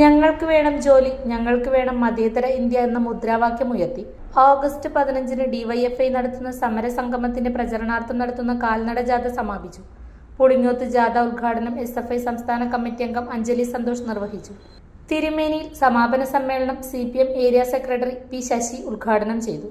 ഞങ്ങൾക്ക് വേണം ജോലി ഞങ്ങൾക്ക് വേണം മതേതര ഇന്ത്യ എന്ന മുദ്രാവാക്യം ഉയർത്തി. ഓഗസ്റ്റ് പതിനഞ്ചിന് ഡിവൈഎഫ്ഐ നടത്തുന്ന സമര സംഗമത്തിന്റെ പ്രചരണാർത്ഥം നടത്തുന്ന കാൽനട ജാഥ സമാപിച്ചു. പുളിങ്ങോത്ത് ജാഥ ഉദ്ഘാടനം എസ് എഫ് ഐ സംസ്ഥാന കമ്മിറ്റി അംഗം അഞ്ജലി സന്തോഷ് നിർവഹിച്ചു. തിരുമേനിയിൽ സമാപന സമ്മേളനം C area secretary P Sasi ഉദ്ഘാടനം ചെയ്തു.